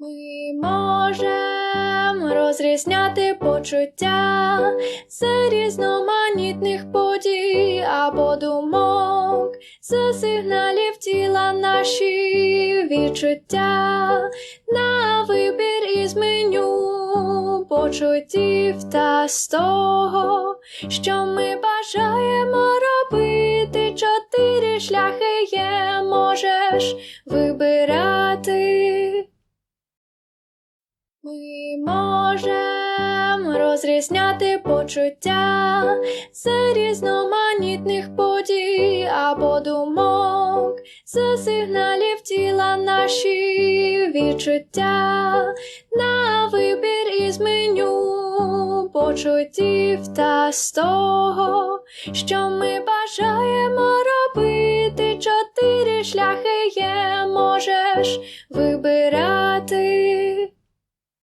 Ми можемо розрізняти почуття з різноманітних подій або думок, з сигналів тіла наші відчуття, на вибір із меню почуттів та з того, що ми бажаємо робити. Чотири шляхи є, можеш вибирати. Ми можемо розрізняти почуття з різноманітних подій або думок, з сигналів тіла наші відчуття, на вибір із меню почуттів та з того, що ми бажаємо робити. Чотири шляхи є, можеш вибирати.